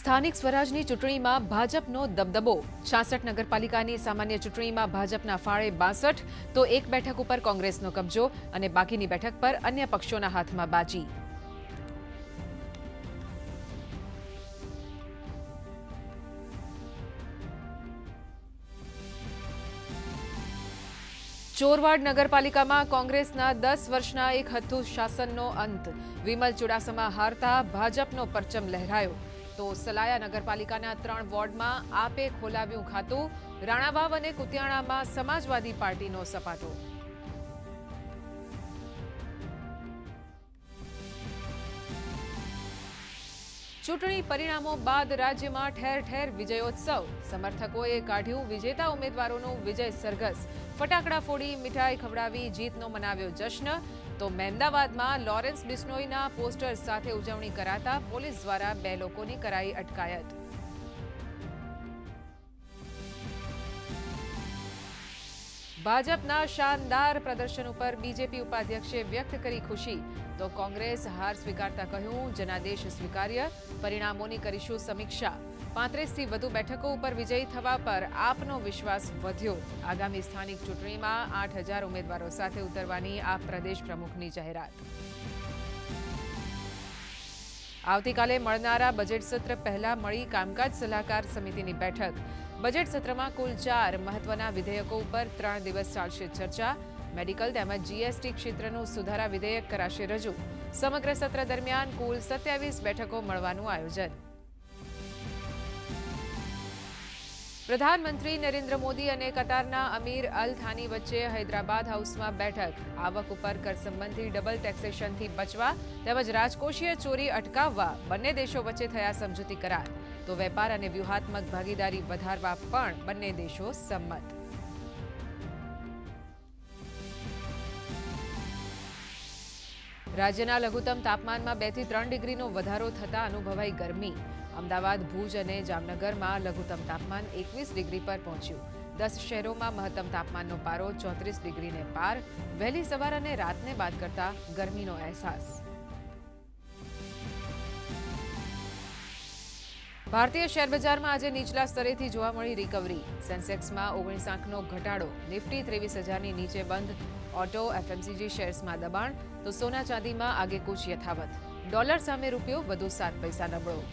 સ્થાનિક સ્વરાજની ચૂંટણીમાં ભાજપનો દબદબો. છાસઠ નગરપાલિકાની સામાન્ય ચૂંટણીમાં ભાજપના ફાળે બાસઠ, તો એક બેઠક ઉપર કોંગ્રેસનો કબજો અને બાકીની બેઠક પર અન્ય પક્ષોના હાથમાં બાજી. ચોરવાડ નગરપાલિકામાં કોંગ્રેસના દસ વર્ષના એક હથ્થુ શાસનનો અંત. વિમલ ચુડાસમા હારતા ભાજપનો પરચમ લહેરાયો. તો સલાયા નગરપાલિકાના ત્રણ વોર્ડમાં આપે ખોલાવ્યું ખાતું. રાણાવાવ અને કુતિયાણામાં સમાજવાદી પાર્ટીનો સપાટો. ચૂંટણી પરિણામો બાદ રાજ્યમાં ઠેર ઠેર વિજયોત્સવ. સમર્થકોએ કાઢ્યું વિજેતા ઉમેદવારોનું વિજય સરઘસ. ફટાકડા ફોડી મીઠાઈ ખવડાવી જીતનો મનાવ્યો જશ્ન. તો મહેમદાવાદમાં લોરેન્સ બિશ્નોઈના પોસ્ટર સાથે ઉજવણી કરાતા પોલીસ દ્વારા બે લોકોની કરાઈ અટકાયત. ભાજપના શાનદાર પ્રદર્શન ઉપર બીજેપી ઉપાધ્યક્ષે વ્યક્ત કરી ખુશી. તો કોંગ્રેસ હાર સ્વીકારતા કહ્યું, જનાદેશ સ્વીકાર્ય, પરિણામોની કરીશું સમીક્ષા. પાંત્રીસથી વધુ બેઠકો ઉપર વિજયી થવા પર આપનો વિશ્વાસ વધ્યો. આગામી સ્થાનિક ચૂંટણીમાં આઠ હજાર ઉમેદવારો સાથે ઉતરવાની આપ પ્રદેશ પ્રમુખની જાહેરાત. આવતીકાલે મળનારા બજેટ સત્ર પહેલા મળી કામકાજ સલાહકાર સમિતિની બેઠક. બજેટ સત્રમાં કુલ ચાર મહત્વના વિધેયકો ઉપર ત્રણ દિવસ ચાલશે ચર્ચા. મેડિકલ તેમજ જીએસટી ક્ષેત્રનું સુધારા વિધેયક કરાશે રજૂ. સમગ્ર સત્ર દરમિયાન કુલ સત્યાવીસ બેઠકો મળવાનું આયોજન. પ્રધાનમંત્રી નરેન્દ્ર મોદી અને કતારના અમીર અલ થાની વચ્ચે હૈદરાબાદ હાઉસમાં બેઠક. આવક ઉપર કર સંબંધી ડબલ ટેક્સેશનથી બચવા તેમજ રાજકોષીય ચોરી અટકાવવા બંને દેશો વચ્ચે થયા સમજૂતી કરાર. તો વેપાર અને વ્યૂહાત્મક ભાગીદારી વધારવા પણ બંને દેશો સંમત. રાજ્યના લઘુત્તમ તાપમાનમાં બેથી ત્રણ ડિગ્રીનો વધારો થતા અનુભવાઈ ગરમી. અમદાવાદ, ભુજ અને જામનગરમાં લઘુત્તમ તાપમાન એકવીસ ડિગ્રી પર પહોંચ્યું. દસ શહેરોમાં મહત્તમ તાપમાનનો પારો ચોત્રીસ ડિગ્રીને પાર. વહેલી સવાર અને રાતને બાદ કરતા ગરમીનો અહેસાસ. ભારતીય શેરબજારમાં આજે નીચલા સ્તરેથી જોવા મળી રિકવરી સેન્સેક્સમાં ઓગણીસ આંકનો ઘટાડો. નિફ્ટી ત્રેવીસ હજારની નીચે બંધ. ઓટો, એફએમસીજી શેર્સમાં દબાણ. તો સોના ચાંદીમાં આગેકૂચ યથાવત. ડોલર સામે રૂપિયો વધુ સાત પૈસા નબળો.